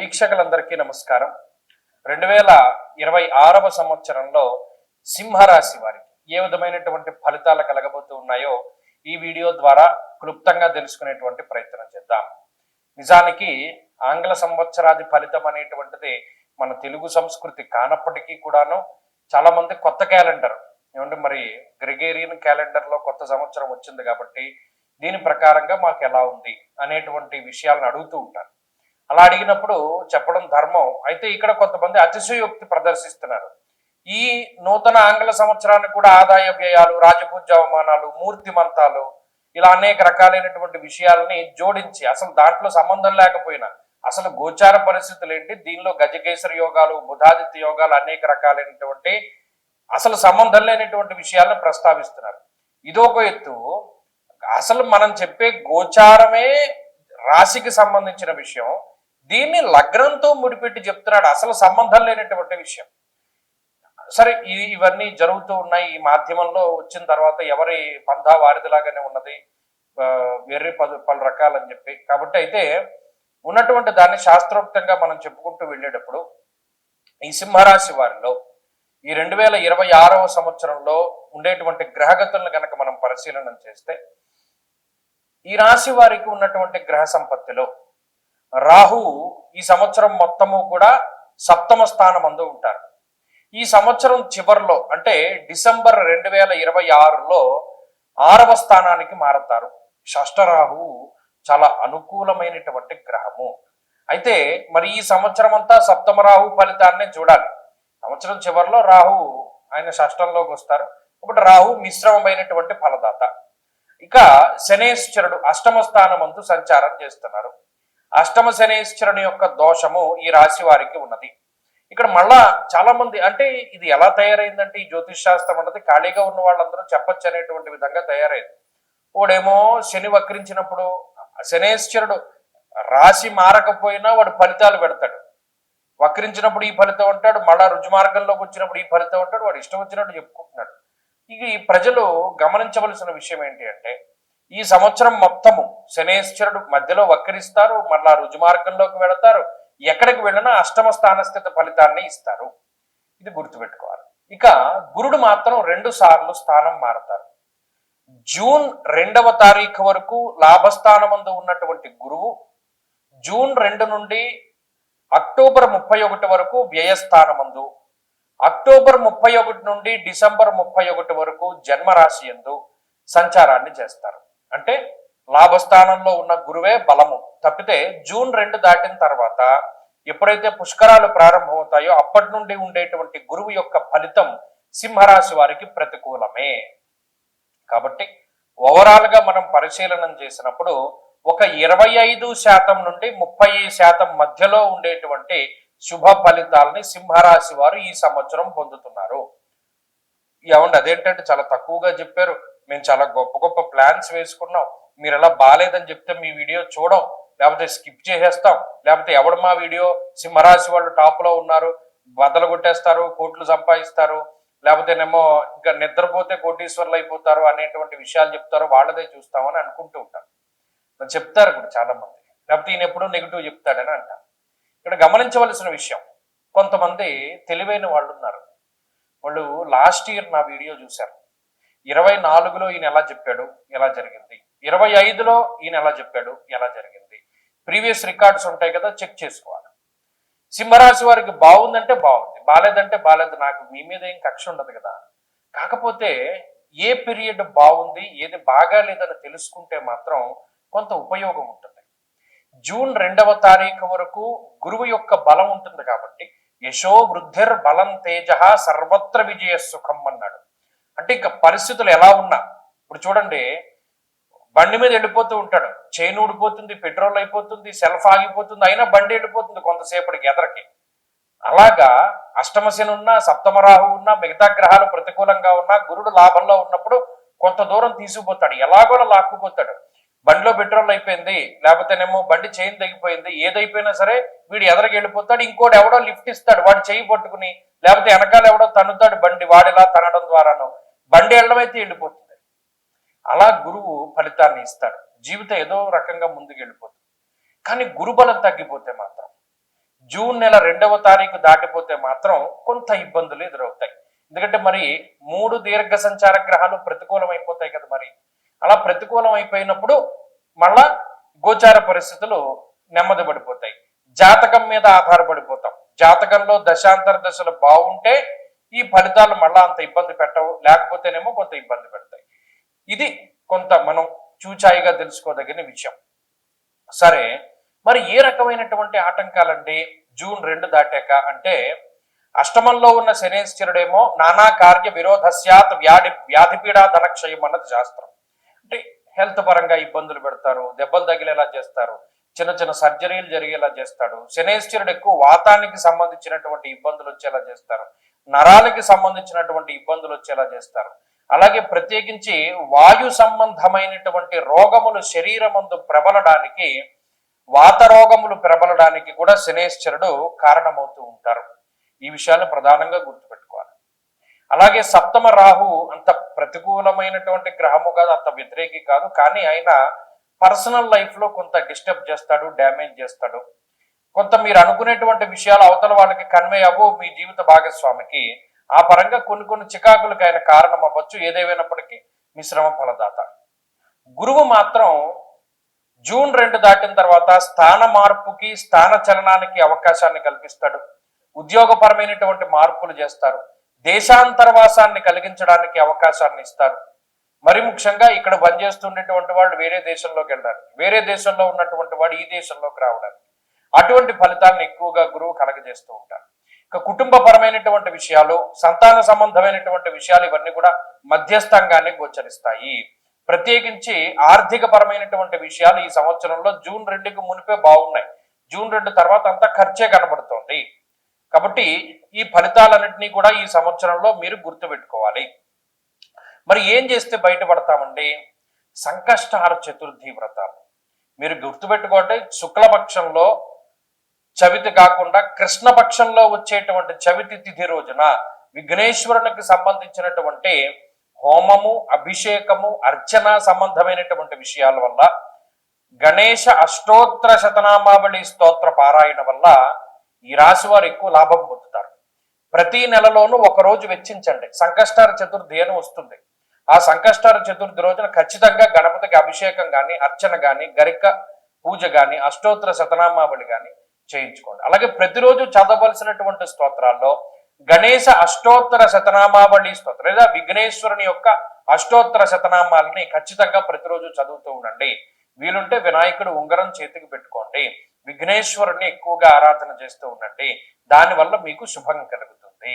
వీక్షకులందరికీ నమస్కారం. రెండు వేల ఇరవై ఆరవ సంవత్సరంలో సింహరాశి వారికి ఏ విధమైనటువంటి ఫలితాలు కలగబోతూ ఉన్నాయో ఈ వీడియో ద్వారా క్లుప్తంగా తెలుసుకునేటువంటి ప్రయత్నం చేద్దాం. నిజానికి ఆంగ్ల సంవత్సరాది ఫలితం అనేటువంటిది మన తెలుగు సంస్కృతి కానప్పటికీ కూడాను చాలా మంది కొత్త క్యాలెండర్. ఏమంటే మరి గ్రెగేరియన్ క్యాలెండర్లో కొత్త సంవత్సరం వచ్చింది కాబట్టి దీని ప్రకారంగా మాకు ఎలా ఉంది అనేటువంటి విషయాలను అడుగుతూ ఉంటారు. అలా అడిగినప్పుడు చెప్పడం ధర్మం. అయితే ఇక్కడ కొంతమంది అతిశయోక్తి ప్రదర్శిస్తున్నారు. ఈ నూతన ఆంగ్ల సంవత్సరానికి కూడా ఆదాయ వ్యయాలు రాజపూజ అవమానాలు మూర్తి మంతాలు ఇలా అనేక రకాలైనటువంటి విషయాలని జోడించి అసలు దాంట్లో సంబంధం లేకపోయినా అసలు గోచార పరిస్థితులు ఏంటి? దీనిలో గజకేసరి యోగాలు బుధాదిత్య యోగాలు అనేక రకాలైనటువంటి అసలు సంబంధం లేనటువంటి విషయాలను ప్రస్తావిస్తున్నారు. ఇదొక ఎత్తు. అసలు మనం చెప్పే గోచారమే రాశికి సంబంధించిన విషయం. దీన్ని లగ్నంతో ముడిపెట్టి చెప్తున్నాడు. అసలు సంబంధం లేనటువంటి విషయం. సరే ఇవన్నీ జరుగుతూ ఉన్నాయి. ఈ మాధ్యమంలో వచ్చిన తర్వాత ఎవరి పంధా వారిదిలాగానే ఉన్నది. వెర్రి వేరే పలు పలు రకాలని చెప్పి. కాబట్టి అయితే ఉన్నటువంటి దాన్ని శాస్త్రోక్తంగా మనం చెప్పుకుంటూ వెళ్ళేటప్పుడు ఈ సింహరాశి వారిలో ఈ రెండు వేల ఇరవై ఆరవ సంవత్సరంలో ఉండేటువంటి గ్రహగతులను కనుక మనం పరిశీలన చేస్తే ఈ రాశి వారికి ఉన్నటువంటి గ్రహ సంపత్తిలో రాహు ఈ సంవత్సరం మొత్తము కూడా సప్తమ స్థానం అందు ఉంటారు. ఈ సంవత్సరం చివరిలో అంటే డిసెంబర్ రెండు వేల ఇరవై ఆరులో ఆరవ స్థానానికి మారతారు. షష్టరాహు చాలా అనుకూలమైనటువంటి గ్రహము. అయితే మరి ఈ సంవత్సరం అంతా సప్తమ రాహు ఫలితాన్ని చూడాలి. సంవత్సరం చివరిలో రాహు ఆయన షష్టంలోకి వస్తారు. కాబట్టి రాహు మిశ్రమమైనటువంటి ఫలదాత. ఇక శనేశ్వరుడు అష్టమ స్థానమందు సంచారం చేస్తున్నారు. అష్టమ శనేశ్వరుని యొక్క దోషము ఈ రాశి వారికి ఉన్నది. ఇక్కడ మళ్ళా చాలా మంది అంటే ఇది ఎలా తయారైందంటే ఈ జ్యోతిష్ శాస్త్రం అన్నది ఖాళీగా ఉన్న వాళ్ళందరూ చెప్పచ్చు అనేటువంటి విధంగా తయారైంది. వాడేమో శని వక్రించినప్పుడు శనేశ్వరుడు రాశి మారకపోయినా వాడు ఫలితాలు పెడతాడు. వక్రించినప్పుడు ఈ ఫలితం ఉంటాడు మళ్ళా రుజుమార్గంలోకి వచ్చినప్పుడు ఈ ఫలితం ఉంటాడు వాడు ఇష్టం వచ్చినట్టు చెప్పుకుంటున్నాడు. ఇక ఈ ప్రజలు గమనించవలసిన విషయం ఏంటి అంటే ఈ సంవత్సరం మొత్తము శనేశ్వరుడు మధ్యలో వక్రిస్తారు మళ్ళా రుజుమార్గంలోకి వెళతారు. ఎక్కడికి వెళ్ళినా అష్టమ స్థానస్థిత ఫలితాన్ని ఇస్తారు. ఇది గుర్తుపెట్టుకోవాలి. ఇక గురుడు మాత్రం రెండు సార్లు స్థానం మారతారు. జూన్ రెండవ తారీఖు వరకు లాభస్థానమందు ఉన్నటువంటి గురువు జూన్ రెండు నుండి అక్టోబర్ ముప్పై ఒకటి వరకు వ్యయస్థానమందు అక్టోబర్ ముప్పై ఒకటి నుండి డిసెంబర్ ముప్పై ఒకటి వరకు జన్మరాశి ఎందు సంచారాన్ని చేస్తారు. అంటే లాభస్థానంలో ఉన్న గురువే బలము. తప్పితే జూన్ రెండు దాటిన తర్వాత ఎప్పుడైతే పుష్కరాలు ప్రారంభమవుతాయో అప్పటి నుండి ఉండేటువంటి గురువు యొక్క ఫలితం సింహరాశి వారికి ప్రతికూలమే. కాబట్టి ఓవరాల్గా మనం పరిశీలనం చేసినప్పుడు ఒక ఇరవై ఐదు శాతం నుండి ముప్పై శాతం మధ్యలో ఉండేటువంటి శుభ ఫలితాలని సింహరాశి వారు ఈ సంవత్సరం పొందుతున్నారు. ఏమండి అదేంటంటే చాలా తక్కువగా చెప్పారు. మేము చాలా గొప్ప గొప్ప ప్లాన్స్ వేసుకున్నాం. మీరు ఎలా బాగాలేదని చెప్తే మీ వీడియో చూడం. లేకపోతే స్కిప్ చేసేస్తాం. లేకపోతే ఎవడు మా వీడియో సింహరాశి వాళ్ళు టాప్లో ఉన్నారు బద్దలు కొట్టేస్తారు కోట్లు సంపాదిస్తారు లేకపోతేనేమో ఇంకా నిద్రపోతే కోటీశ్వర్లు అయిపోతారు అనేటువంటి విషయాలు చెప్తారు వాళ్ళదే చూస్తామని అనుకుంటూ ఉంటారు చెప్తారు కూడా చాలా మంది లేకపోతే ఈయన ఎప్పుడూ నెగిటివ్ చెప్తాడని అంటారు. ఇక్కడ గమనించవలసిన విషయం కొంతమంది తెలివైన వాళ్ళు ఉన్నారు. వాళ్ళు లాస్ట్ ఇయర్ నా వీడియో చూశారు. ఇరవై నాలుగులో ఈయన ఎలా చెప్పాడు? ఎలా జరిగింది? ఇరవై ఐదులో ఈయన ఎలా చెప్పాడు? ఎలా జరిగింది? ప్రీవియస్ రికార్డ్స్ ఉంటాయి కదా చెక్ చేసుకోవాలి. సింహరాశి వారికి బాగుందంటే బాగుంది బాలేదంటే బాలేదు నాకు మీ మీద ఏం కక్ష ఉండదు కదా. కాకపోతే ఏ పీరియడ్ బాగుంది ఏది బాగాలేదని తెలుసుకుంటే మాత్రం కొంత ఉపయోగం ఉంటుంది. జూన్ రెండవ తారీఖు వరకు గురువు యొక్క బలం ఉంటుంది కాబట్టి యశో వృద్ధిర్ బలం తేజ సర్వత్ర విజయ సుఖం అన్నాడు. అంటే ఇంకా పరిస్థితులు ఎలా ఉన్నా ఇప్పుడు చూడండి బండి మీద వెళ్ళిపోతూ ఉంటాడు. చైన్ ఊడిపోతుంది పెట్రోల్ అయిపోతుంది సెల్ఫ్ ఆగిపోతుంది అయినా బండి వెళ్ళిపోతుంది కొంతసేపటికి ఎదరకి. అలాగా అష్టమశని ఉన్నా సప్తమరాహు ఉన్నా మిగతా గ్రహాలు ప్రతికూలంగా ఉన్నా గురుడు లాభంలో ఉన్నప్పుడు కొంత దూరం తీసుకుపోతాడు. ఎలాగోలా లాక్కుపోతాడు. బండిలో పెట్రోల్ అయిపోయింది లేకపోతేనేమో బండి చైన్ తగ్గిపోయింది ఏదైపోయినా సరే వీడు ఎదరికి వెళ్ళిపోతాడు. ఇంకోటి ఎవడో లిఫ్ట్ ఇస్తాడు వాడు చేయి పట్టుకుని లేకపోతే వెనకాల ఎవడో తన్నుతాడు బండి వాడిలా తనడం ద్వారాను. బండి వెళ్ళమైతే వెళ్ళిపోతుంది అలా గురువు ఫలితాన్ని ఇస్తాడు. జీవితం ఏదో రకంగా ముందుకు వెళ్ళిపోతుంది కానీ గురుబలం తగ్గిపోతే మాత్రం జూన్ నెల రెండవ తారీఖు దాటిపోతే మాత్రం కొంత ఇబ్బందులు ఎదురవుతాయి. ఎందుకంటే మరి మూడు దీర్ఘ సంచార గ్రహాలు ప్రతికూలం అయిపోతాయి కదా మరి. అలా ప్రతికూలం అయిపోయినప్పుడు మళ్ళా గోచార పరిస్థితులు నెమ్మది పడిపోతాయి జాతకం మీద ఆధారపడిపోతాం. జాతకంలో దశాంతర దశలు బాగుంటే ఈ ఫలితాలు మళ్ళా అంత ఇబ్బంది పెట్టవు లేకపోతేనేమో కొంత ఇబ్బంది పెడతాయి. ఇది కొంత మనం చూచాయిగా తెలుసుకోదగిన విషయం. సరే మరి ఏ రకమైనటువంటి ఆటంకాలండి? జూన్ రెండు దాటాక అంటే అష్టమంలో ఉన్న శనేశ్వరుడేమో నానా కార్య విరోధస్యాత్ వ్యాధి వ్యాధిపీడా ధనక్షయం అన్నది శాస్త్రం. అంటే హెల్త్ పరంగా ఇబ్బందులు పెడతారు దెబ్బలు తగిలేలా చేస్తారు చిన్న చిన్న సర్జరీలు జరిగేలా చేస్తాడు. శనేశ్వరుడు ఎక్కువ వాతానికి సంబంధించినటువంటి ఇబ్బందులు వచ్చేలా చేస్తారు. నరాలకి సంబంధించినటువంటి ఇబ్బందులు వచ్చేలా చేస్తారు. అలాగే ప్రత్యేకించి వాయు సంబంధమైనటువంటి రోగములు శరీరమందు ప్రబలడానికి వాత రోగములు ప్రబలడానికి కూడా శనేశ్వరుడు కారణమవుతూ ఉంటారు. ఈ విషయాలు ప్రధానంగా గుర్తుపెట్టుకోవాలి. అలాగే సప్తమ రాహు అంత ప్రతికూలమైనటువంటి గ్రహము కాదు అంత వ్యతిరేకి కాదు కానీ ఆయన పర్సనల్ లైఫ్లో కొంత డిస్టర్బ్ చేస్తాడు డ్యామేజ్ చేస్తాడు. కొంత మీరు అనుకునేటువంటి విషయాలు అవతల వాళ్ళకి కన్వే అవ్వు మీ జీవిత భాగస్వామికి. ఆ పరంగా కొన్ని కొన్ని చికాకులకు ఆయన కారణం అవ్వచ్చు. ఏదేమైనప్పటికీ మిశ్రమ ఫలదాత. గురువు మాత్రం జూన్ రెండు దాటిన తర్వాత స్థాన మార్పుకి స్థాన చలనానికి అవకాశాన్ని కల్పిస్తాడు. ఉద్యోగపరమైనటువంటి మార్పులు చేస్తారు. దేశాంతరవాసాన్ని కలిగించడానికి అవకాశాన్ని ఇస్తారు. మరి ముఖ్యంగా ఇక్కడ పనిచేస్తుండేటువంటి వాళ్ళు వేరే దేశంలోకి వెళ్ళడానికి వేరే దేశంలో ఉన్నటువంటి వాడు ఈ దేశంలోకి రావడానికి. అటువంటి ఫలితాలను ఎక్కువగా గురువు కలగజేస్తూ ఉంటారు ఇక కుటుంబపరమైనటువంటి విషయాలు సంతాన సంబంధమైనటువంటి విషయాలు ఇవన్నీ కూడా మధ్యస్థంగానే గోచరిస్తాయి. ప్రత్యేకించి ఆర్థిక పరమైనటువంటి విషయాలు ఈ సంవత్సరంలో జూన్ రెండుకి మునిపే బాగున్నాయి. జూన్ రెండు తర్వాత అంతా ఖర్చే కనబడుతోంది. కాబట్టి ఈ ఫలితాలన్నింటినీ కూడా ఈ సంవత్సరంలో మీరు గుర్తుపెట్టుకోవాలి. మరి ఏం చేస్తే బయటపడతామండి? సంకష్టహార చతుర్థి వ్రతాలు. మీరు గుర్తుపెట్టుకోండి శుక్లపక్షంలో చవితి కాకుండా కృష్ణపక్షంలో వచ్చేటువంటి చవితి తిథి రోజున విఘ్నేశ్వరునికి సంబంధించినటువంటి హోమము అభిషేకము అర్చన సంబంధమైనటువంటి విషయాల వల్ల గణేష అష్టోత్తర శతనామావళి స్తోత్ర పారాయణ వల్ల ఈ రాశి వారు ఎక్కువ లాభం పొందుతారు. ప్రతి నెలలోనూ ఒక రోజు వెచ్చించండి. సంకష్టార చతుర్థి అని వస్తుంది. ఆ సంకష్టార చతుర్థి రోజున ఖచ్చితంగా గణపతికి అభిషేకం కానీ అర్చన కానీ గరిక పూజ కానీ అష్టోత్తర శతనామావళి కానీ చేయించుకోండి. అలాగే ప్రతిరోజు చదవలసినటువంటి స్తోత్రాల్లో గణేశ అష్టోత్తర శతనామావళి స్తోత్రం లేదా విఘ్నేశ్వరుని యొక్క అష్టోత్తర శతనామాలని ఖచ్చితంగా ప్రతిరోజు చదువుతూ ఉండండి. వీలుంటే వినాయకుడు ఉంగరం చేతికి పెట్టుకోండి. విఘ్నేశ్వరుని ఎక్కువగా ఆరాధన చేస్తూ ఉండండి. దానివల్ల మీకు శుభం కలుగుతుంది.